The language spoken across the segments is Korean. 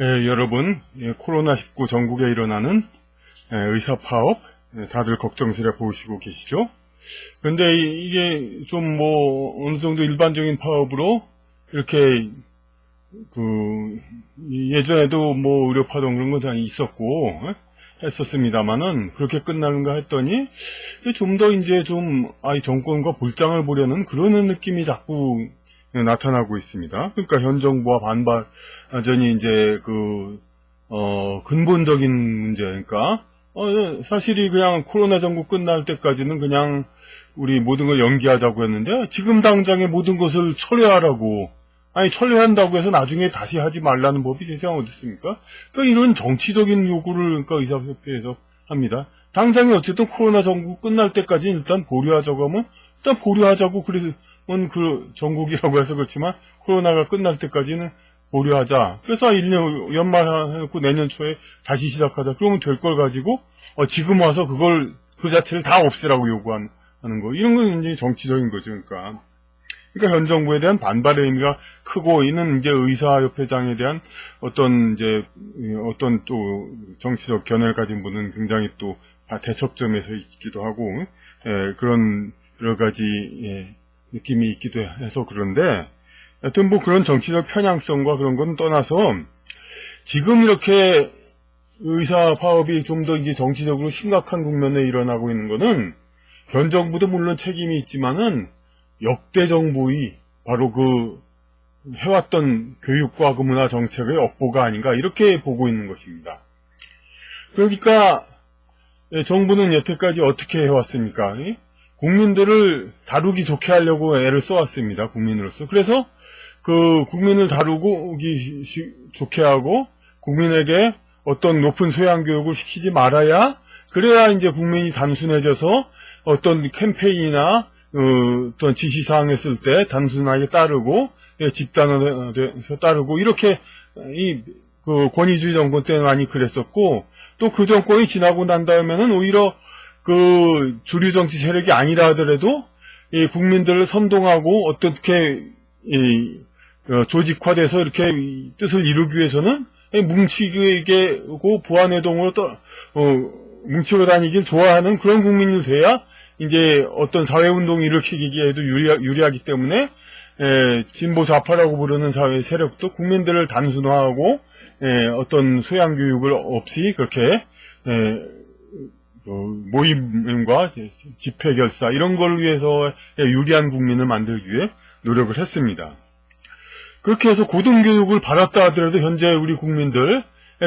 예, 여러분, 예, 코로나19 전국에 일어나는 예, 의사 파업 예, 다들 걱정스레 보시고 계시죠? 근데 이- 이게 좀 뭐 어느 정도 일반적인 파업으로 이렇게 그 이- 예전에도 뭐 의료 파동 그런 건 다 있었고 예? 했었습니다만은 그렇게 끝나는가 했더니 좀 더 이제 좀 아이 정권과 볼장을 보려는 그런 느낌이 자꾸 나타나고 있습니다. 그러니까 현 정부와 반발전이 이제 그, 어, 근본적인 문제, 그러니까, 어, 사실이 그냥 코로나 전국 끝날 때까지는 그냥 우리 모든 걸 연기하자고 했는데, 지금 당장에 모든 것을 철회하라고, 아니, 철회한다고 해서 나중에 다시 하지 말라는 법이 세상에 어디 있습니까? 그러니까 이런 정치적인 요구를, 그러니까 의사협회에서 합니다. 당장에 어쨌든 코로나 전국 끝날 때까지 일단 보류하자고 하면, 일단 보류하자고 그래서, 그 전국이라고 해서 그렇지만 코로나가 끝날 때까지는 보류하자. 그래서 1년 연말 해놓고 내년 초에 다시 시작하자. 그러면 될 걸 가지고 어, 지금 와서 그걸 그 자체를 다 없애라고 요구하는 거. 이런 건 이제 정치적인 거죠. 그러니까. 그러니까 현 정부에 대한 반발의 의미가 크고 이는 이제 의사협회장에 대한 어떤 이제 어떤 또 정치적 견해를 가진 분은 굉장히 또 대척점에 서 있기도 하고 예, 그런 여러 가지 예, 느낌이 있기도 해서 그런데 하여튼 뭐 그런 정치적 편향성과 그런 건 떠나서 지금 이렇게 의사 파업이 좀 더 이제 정치적으로 심각한 국면에 일어나고 있는 거는 현 정부도 물론 책임이 있지만은 역대 정부의 바로 그 해왔던 교육과 그 문화 정책의 업보가 아닌가 이렇게 보고 있는 것입니다. 그러니까 정부는 여태까지 어떻게 해왔습니까? 국민들을 다루기 좋게 하려고 애를 써왔습니다. 국민으로서. 그래서 그 국민을 다루기 좋게 하고 국민에게 어떤 높은 소양 교육을 시키지 말아야 그래야 이제 국민이 단순해져서 어떤 캠페인이나 어, 떤 지시사항 했을 때 단순하게 따르고 예, 집단화돼서 따르고 이렇게 이 그 권위주의 정권 때는 많이 그랬었고 또 그 정권이 지나고 난 다음에는 오히려 그 주류 정치 세력이 아니라 하더라도 이 국민들을 선동하고 어떻게 이 어, 조직화돼서 이렇게 뜻을 이루기 위해서는 뭉치게,고 부안해동으로 또, 어, 뭉치고 다니길 좋아하는 그런 국민이 돼야 이제 어떤 사회운동을 일으키기에도 유리하, 유리하 기 때문에 에, 진보 좌파라고 부르는 사회 세력도 국민들을 단순화하고 에, 어떤 소양 교육을 없이 그렇게 에, 어, 모임과 집회 결사 이런 걸 위해서 유리한 국민을 만들기 위해 노력을 했습니다. 그렇게 해서 고등교육을 받았다 하더라도 현재 우리 국민들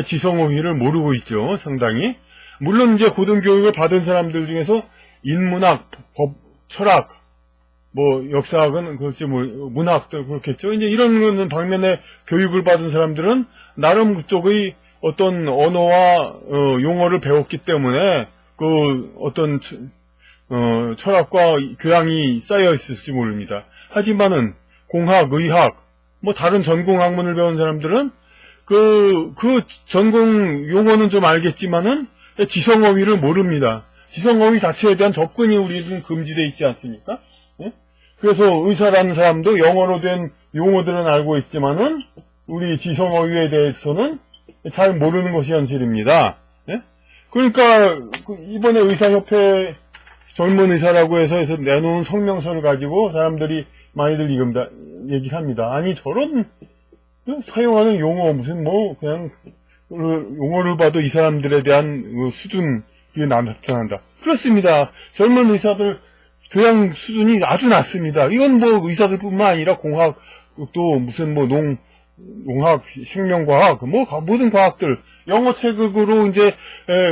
지성어휘를 모르고 있죠, 상당히. 물론 이제 고등교육을 받은 사람들 중에서 인문학, 법, 철학, 뭐 역사학은 그렇지 뭐 문학도 그렇겠죠. 이제 이런 방면에 교육을 받은 사람들은 나름 그쪽의 어떤 언어와 어, 용어를 배웠기 때문에 그 어떤 어, 철학과 교양이 쌓여 있을지 모릅니다. 하지만은 공학, 의학, 뭐 다른 전공 학문을 배운 사람들은 그, 그 전공 용어는 좀 알겠지만은 지성어휘를 모릅니다. 지성어휘 자체에 대한 접근이 우리는 금지되어 있지 않습니까? 예? 그래서 의사라는 사람도 영어로 된 용어들은 알고 있지만은 우리 지성어휘에 대해서는 잘 모르는 것이 현실입니다. 예? 그러니까 이번에 의사협회 젊은 의사라고 해서 해서 내놓은 성명서를 가지고 사람들이 많이들 이겁니다. 얘기를 합니다. 아니 저런 사용하는 용어 무슨 뭐 그냥 용어를 봐도 이 사람들에 대한 그 수준이 나타난다. 그렇습니다. 젊은 의사들 교양 수준이 아주 낮습니다. 이건 뭐 의사들뿐만 아니라 공학도 무슨 뭐 농, 농학, 생명과학, 뭐 모든 과학들 영어 책으로 이제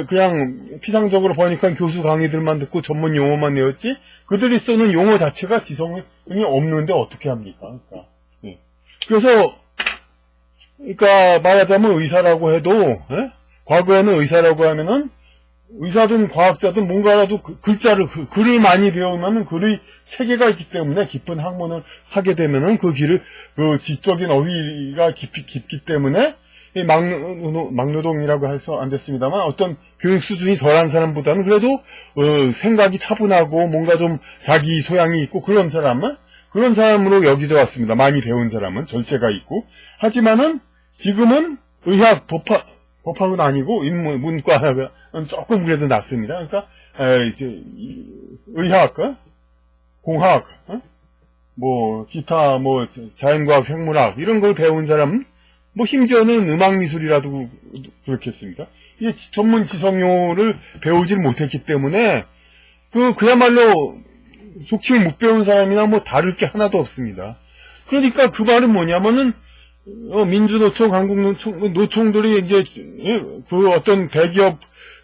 그냥 피상적으로 보니까 교수 강의들만 듣고 전문 용어만 내었지 그들이 쓰는 용어 자체가 지성이 없는데 어떻게 합니까? 그러니까. 예. 그래서 그러니까 말하자면 의사라고 해도 예? 과거에는 의사라고 하면은 의사든 과학자든 뭔가라도 그, 글자를 그, 글을 많이 배우면은 글의 세계가 있기 때문에 깊은 학문을 하게 되면은 그 길을 그 지적인 어휘가 깊이 깊기 때문에 막노동이라고 해서 안 됐습니다만 어떤 교육 수준이 덜한 사람보다는 그래도 어, 생각이 차분하고 뭔가 좀 자기 소양이 있고 그런 사람은 그런 사람으로 여기져 왔습니다. 많이 배운 사람은 절제가 있고 하지만은 지금은 의학 법학 법학은 아니고 인문 문과는 조금 그래도 낫습니다. 그러니까 에, 이제 이- 의학, 어? 공학, 어? 뭐 기타 뭐 자연과학, 생물학 이런 걸 배운 사람, 뭐 심지어는 음악 미술이라도 그렇겠습니까? 이게 지- 전문 지성요를 배우질 못했기 때문에 그 그야말로 속칭 못 배운 사람이나 뭐 다를 게 하나도 없습니다. 그러니까 그 말은 뭐냐면은 어, 민주노총, 한국노총, 노총들이 이제 예, 그 어떤 대기업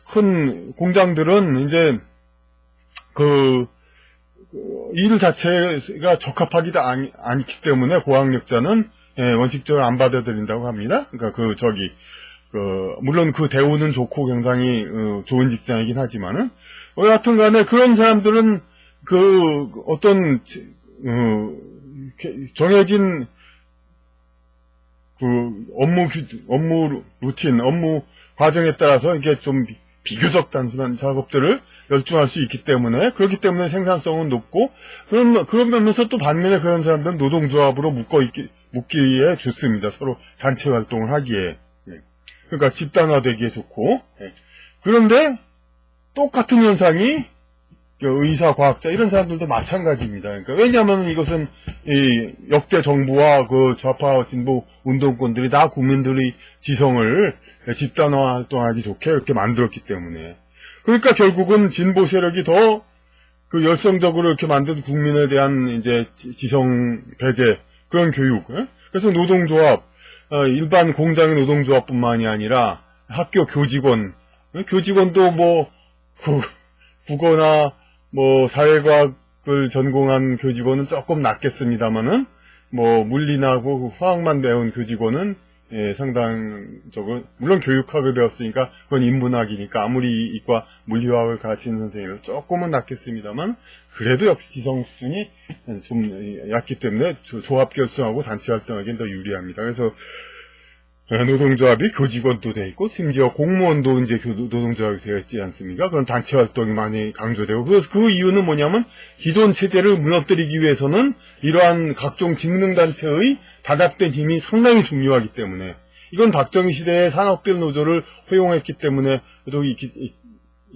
큰 공장들은 이제 그, 그 일 자체가 적합하기도 않, 않기 때문에 고학력자는 예, 원칙적으로 안 받아들인다고 합니다. 그러니까 그 저기 그 물론 그 대우는 좋고 굉장히 어, 좋은 직장이긴 하지만은 어, 여하튼 간에 그런 사람들은 그 어떤 어, 정해진 그 업무 규, 업무 루틴, 업무 과정에 따라서 이게 좀 비- 비교적 단순한 작업들을 열중할 수 있기 때문에 그렇기 때문에 생산성은 높고 그런 그러면서 또 반면에 그런 사람들은 노동조합으로 묶어 있기 묶기에 좋습니다. 서로 단체 활동을 하기에 예. 그러니까 집단화되기에 좋고 예. 그런데 똑같은 현상이 그 의사, 과학자 이런 사람들도 마찬가지입니다. 그러니까 왜냐하면 이것은 이 역대 정부와 그 좌파 진보 운동권들이 다 국민들의 지성을 집단화 활동하기 좋게 이렇게 만들었기 때문에 그러니까 결국은 진보 세력이 더 그 열성적으로 이렇게 만든 국민에 대한 이제 지- 지성 배제 그런 교육. 예? 그래서 노동조합 어, 일반 공장의 노동조합뿐만이 아니라 학교 교직원 예? 교직원도 뭐 그, 국어나 뭐 사회과학을 전공한 교직원은 조금 낫겠습니다만은 뭐 물리나 고 화학만 배운 교직원은 예, 상당적으로 물론 교육학을 배웠으니까 그건 인문학이니까 아무리 이과 물리화학을 가르치는 선생님은 조금은 낫겠습니다만 그래도 역시 지성 수준이 좀 얕기 때문에 조- 조합 결성하고 단체 활동하기는 더 유리합니다. 그래서 예, 노동조합이 교직원도 돼 있고 심지어 공무원도 이제 교- 노동조합이 되어 있지 않습니까? 그런 단체 활동이 많이 강조되고 그래서 그 이유는 뭐냐면 기존 체제를 무너뜨리기 위해서는 이러한 각종 직능단체의 단합된 힘이 상당히 중요하기 때문에 이건 박정희 시대의 산업별 노조를 허용했기 때문에 또 있,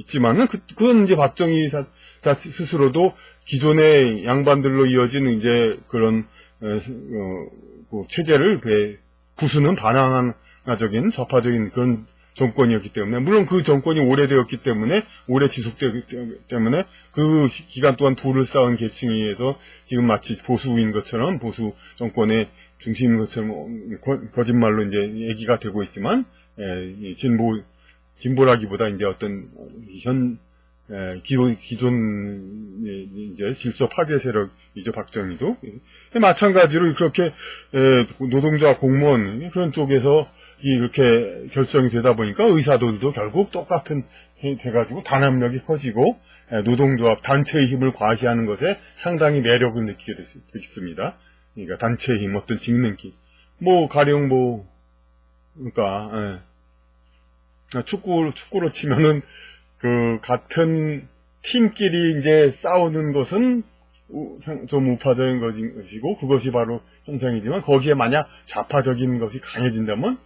지만은 그, 건 이제 박정희 사- 자 스스로도 기존의 양반들로 이어진 이제 그런 어, 어, 그 체제를 배- 부수는 반항적인 좌파적인 그런 정권이었기 때문에 물론 그 정권이 오래되었기 때문에 오래 지속되기 때문에 그 시- 기간 동안 부를 쌓은 계층에 의해서 지금 마치 보수인 것처럼 보수 정권의 중심인 것처럼 어, 거, 짓말로 이제 얘기가 되고 있지만 에, 이 진보 진보라기보다 이제 어떤 현 에, 기존 기존 이제 질서 파괴 세력이죠 박정희도. 예, 마찬가지로 그렇게 에, 노동자 공무원 그런 쪽에서 이렇게 결정이 되다 보니까 의사들도 결국 똑같은 해- 돼가지고 단합력이 커지고 에, 노동조합 단체의 힘을 과시하는 것에 상당히 매력을 느끼게 됐, 됐습니다. 그러니까 단체의 힘, 어떤 직능기, 뭐 가령 뭐 그러니까 예. 축구 축구로 치면은 그 같은 팀끼리 이제 싸우는 것은 좀 우파적인 것이고 그것이 바로 현상이지만 거기에 만약 좌파적인 것이 강해진다면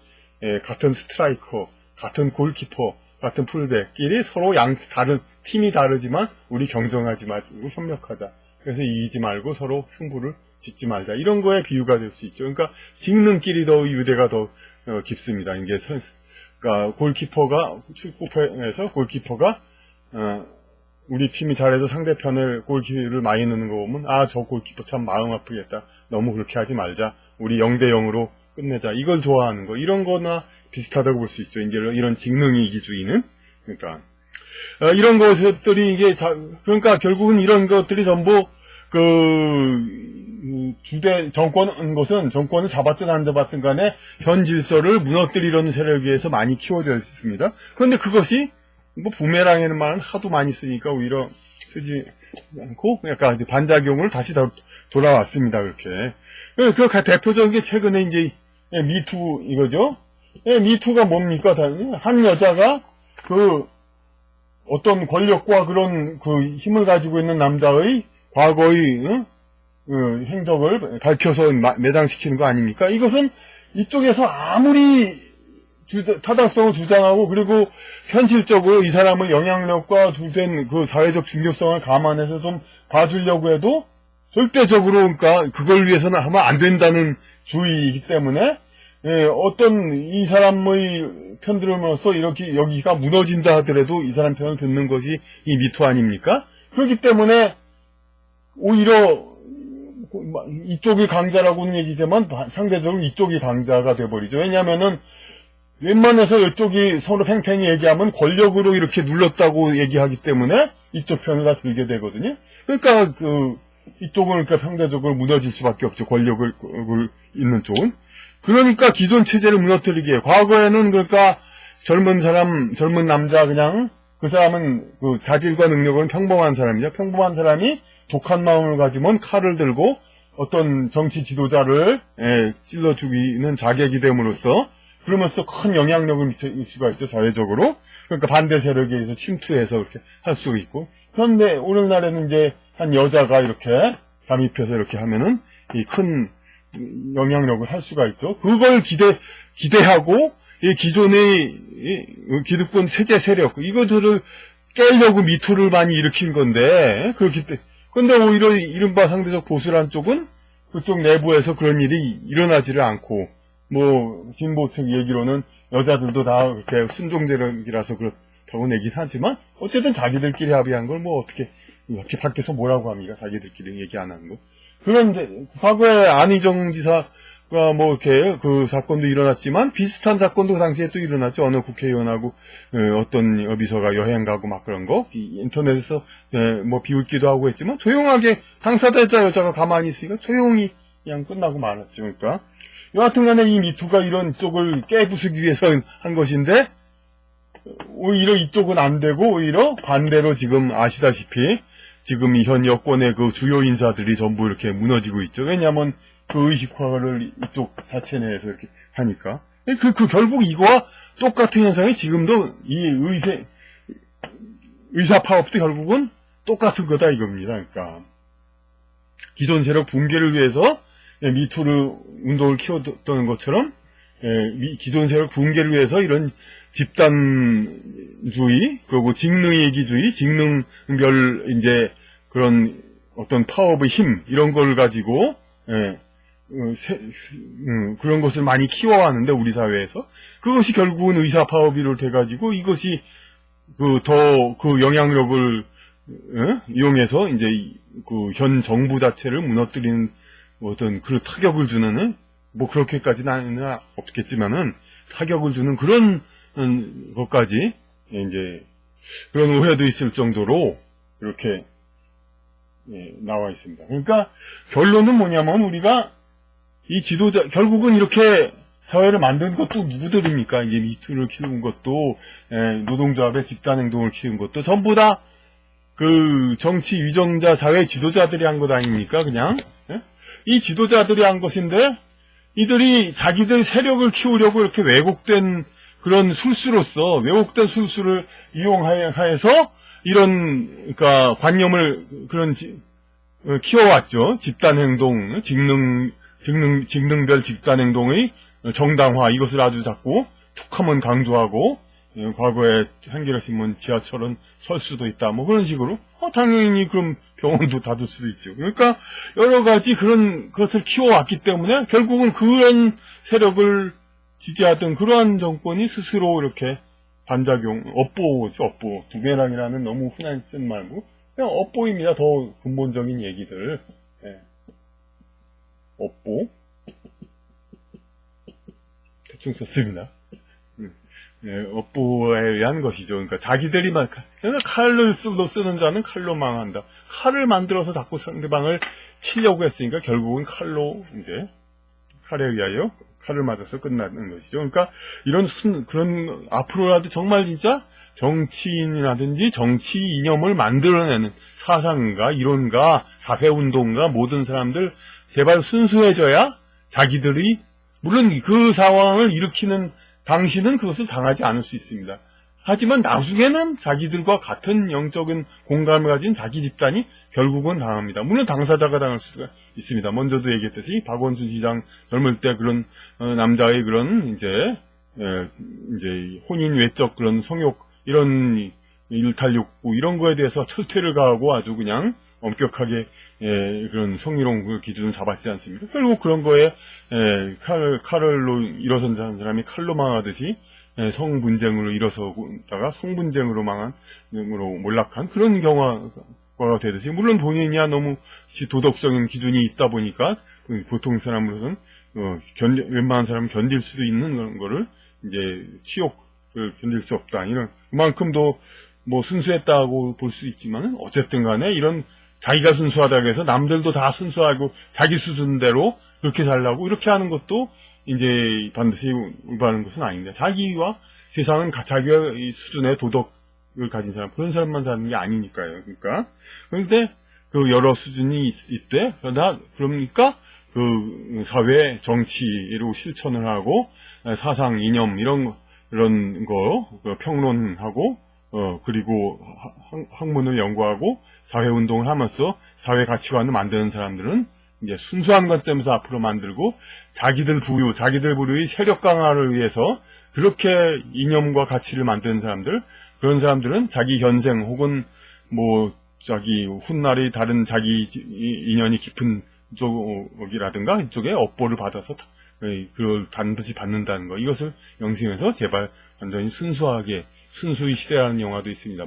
예, 같은 스트라이커, 같은 골키퍼, 같은 풀백끼리 서로 양 다른 팀이 다르지만 우리 경쟁하지 말고 협력하자. 그래서 이기지 말고 서로 승부를 짓지 말자. 이런 거에 비유가 될 수 있죠. 그러니까 직능끼리 더 유대가 더 어, 깊습니다. 이게 선, 그러니까 골키퍼가 축구에서 골키퍼가 어, 우리 팀이 잘해서 상대편을 골키를 많이 넣는 거 보면 아 저 골키퍼 참 마음 아프겠다. 너무 그렇게 하지 말자. 우리 0대 0으로 끝내자. 이걸 좋아하는 거. 이런 거나 비슷하다고 볼 수 있죠. 이제 이런 직능 이 기주의는 그러니까 어, 이런 것들이 이게 자, 그러니까 결국은 이런 것들이 전부 그 음, 주대 정권 것은 정권을 잡았든 안 잡았든 간에 현 질서를 무너뜨리려는 세력에 의해서 많이 키워져 있습니다. 그런데 그것이 뭐 부메랑이라는 말은 하도 많이 쓰니까 오히려 쓰지 않고 약간 반작용을 다시 다 돌아왔습니다. 그렇게. 그, 대표적인 게 최근에 이제 예, 미투 이거죠. 예, 미투가 뭡니까? 다- 한 여자가 그 어떤 권력과 그런 그 힘을 가지고 있는 남자의 과거의 어? 그 행적을 밝혀서 마- 매장시키는 거 아닙니까? 이것은 이쪽에서 아무리 타당성을 주장하고 그리고 현실적으로 이 사람의 영향력과 주된 그 사회적 중요성을 감안해서 좀 봐주려고 해도 절대적으로 그러니까 그걸 위해서는 하면 안 된다는 주의이기 때문에 예, 어떤 이 사람의 편 들음으로써 이렇게 여기가 무너진다 하더라도 이 사람 편을 듣는 것이 이 미투 아닙니까? 그렇기 때문에 오히려 이쪽이 강자라고는 얘기지만 상대적으로 이쪽이 강자가 돼버리죠. 왜냐하면은 웬만해서 이쪽이 서로 팽팽히 얘기하면 권력으로 이렇게 눌렀다고 얘기하기 때문에 이쪽 편을 다 들게 되거든요. 그러니까 그 이쪽은 그러니까 상대적으로 무너질 수밖에 없죠. 권력을 그- 있는 쪽은. 그러니까 기존 체제를 무너뜨리기에 과거에는 그러니까 젊은 사람, 젊은 남자 그냥 그 사람은 그 자질과 능력은 평범한 사람이죠. 평범한 사람이 독한 마음을 가지면 칼을 들고 어떤 정치 지도자를 예, 찔러 죽이는 자객이 됨으로써 그러면서 큰 영향력을 미칠 수가 있죠 사회적으로. 그러니까 반대 세력에 의해서 침투해서 이렇게 할 수가 있고. 그런데 오늘날에는 이제 한 여자가 이렇게 잠입해서 이렇게 하면은 이 큰 영향력을 할 수가 있죠. 그걸 기대 기대하고 이 기존의 이 기득권 체제 세력 이것들을 깨려고 미투를 많이 일으킨 건데 그렇기 때문에 근데 오히려 이른바 상대적 보수란 쪽은 그쪽 내부에서 그런 일이 일어나지를 않고 뭐 진보 측 얘기로는 여자들도 다 그렇게 순종제력이라서 그렇다고 내긴 하지만 어쨌든 자기들끼리 합의한 걸 뭐 어떻게 이렇게 밖에서 뭐라고 합니까? 자기들끼리 얘기 안 하는 거. 그런데 과거에 안희정 지사가 뭐 이렇게 그 사건도 일어났지만 비슷한 사건도 그 당시에 또 일어났죠. 어느 국회의원하고 어, 어떤 여비서가 여행 가고 막 그런 거. 이- 인터넷에서 예, 뭐 비웃기도 하고 했지만 조용하게 당사자 여자가 가만히 있으니까 조용히 그냥 끝나고 말았죠. 그러니까 여하튼 간에 이 미투가 이런 쪽을 깨부수기 위해서 한 것인데 오히려 이쪽은 안 되고 오히려 반대로 지금 아시다시피 지금 이 현 여권의 그 주요 인사들이 전부 이렇게 무너지고 있죠. 왜냐하면 그 의식화를 이쪽 자체 내에서 이렇게 하니까. 그, 그 결국 이거와 똑같은 현상이 지금도 이 의세, 의사 파업도 결국은 똑같은 거다 이겁니다. 그러니까. 기존 세력 붕괴를 위해서 예, 미투를 운동을 키웠던 것처럼 예, 미- 기존 세력 붕괴를 위해서 이런 집단주의 그리고 직능이기주의, 직능별 이제 그런 어떤 파업의 힘 이런 걸 가지고 예, 어, 세- 음, 그런 것을 많이 키워왔는데 우리 사회에서 그것이 결국은 의사 파업이 돼가지고 이것이 그 더그 영향력을 어? 이용해서 이제 그 현 정부 자체를 무너뜨리는 어떤 그 타격을 주는 뭐 그렇게까지는 없겠지만은 타격을 주는 그런 음, 것까지 이제 그런 오해도 있을 정도로 이렇게 예, 나와 있습니다. 그러니까 결론은 뭐냐면 우리가 이 지도자 결국은 이렇게 사회를 만든 것도 누구들입니까? 이제 미투를 키운 것도 예, 노동조합의 집단 행동을 키운 것도 전부 다 그 정치 위정자 사회 지도자들이 한 것 아닙니까? 그냥 예? 이 지도자들이 한 것인데 이들이 자기들 세력을 키우려고 이렇게 왜곡된 그런 술수로서 왜곡된 술수를 이용하여서 이런 그러니까 관념을 그런 지- 어, 키워왔죠. 집단 행동, 직능 직능 직능별 집단 행동의 정당화 이것을 아주 자꾸 툭하면 강조하고 예, 과거에 한겨레 신문 지하철은 설 수도 있다 뭐 그런 식으로 어, 당연히 그럼 병원도 닫을 수도 있죠. 그러니까 여러 가지 그런 것을 키워왔기 때문에 결국은 그런 세력을 지지하던 그러한 정권이 스스로 이렇게 반작용, 업보죠, 업보. 두배랑이라는 너무 흔한 쓴 말고, 그냥 업보입니다. 더 근본적인 얘기들. 예. 업보. 대충 썼습니다. 음. 예, 업보에 의한 것이죠. 그러니까 자기들이 막, 그러니까 칼을 쓰- 쓰는 자는 칼로 망한다. 칼을 만들어서 자꾸 상대방을 치려고 했으니까 결국은 칼로 이제 칼에 의하여 칼을 맞아서 끝나는 것이죠. 그러니까 이런 순, 그런 앞으로라도 정말 진짜 정치인이라든지 정치 이념을 만들어내는 사상가, 이론가, 사회운동가 모든 사람들 제발 순수해져야 자기들이 물론 그 상황을 일으키는 당신은 그것을 당하지 않을 수 있습니다. 하지만 나중에는 자기들과 같은 영적인 공감을 가진 자기 집단이 결국은 당합니다. 물론 당사자가 당할 수가 있습니다. 먼저도 얘기했듯이 박원순 시장 젊을 때 그런 어, 남자의 그런 이제 예, 이제 혼인 외적 그런 성욕 이런 일탈 욕구 이런 거에 대해서 철퇴를 가하고 아주 그냥 엄격하게 예, 그런 성희롱 그 기준을 잡았지 않습니까? 결국 그런 거에 예, 칼, 칼로 일어선 사람이 칼로 망하듯이 예, 성분쟁으로 일어서다가 성분쟁으로 망한, 으로 몰락한 그런 경화가 되듯이, 물론 본인이야 너무 시- 도덕적인 기준이 있다 보니까, 그 보통 사람으로서는, 어, 견 웬만한 사람은 견딜 수도 있는 그런 거를, 이제, 치욕을 견딜 수 없다. 이런, 그만큼도 뭐 순수했다고 볼 수 있지만, 어쨌든 간에 이런 자기가 순수하다고 해서 남들도 다 순수하고 자기 수준대로 그렇게 살라고 이렇게 하는 것도 이제 반드시 올바른 것은 아닙니다. 자기와 세상은 이 수준의 도덕을 가진 사람 그런 사람만 사는 게 아니니까요. 그러니까 그런데 그 여러 수준이 있, 있대. 그러다 그러니까 그 사회 정치로 실천을 하고 사상 이념 이런 거- 이런 거그 평론하고 어 그리고 하- 학- 학문을 연구하고 사회 운동을 하면서 사회 가치관을 만드는 사람들은 이제 순수한 관점에서 앞으로 만들고 자기들 부유, 자기들 부류의 세력 강화를 위해서 그렇게 이념과 가치를 만드는 사람들, 그런 사람들은 자기 현생 혹은 뭐 자기 훗날의 다른 자기 인연이 깊은 쪽이라든가 이쪽에 업보를 받아서 다- 에, 그걸 반드시 받는다는 거. 이것을 영심해서 제발 완전히 순수하게 순수의 시대라는 영화도 있습니다.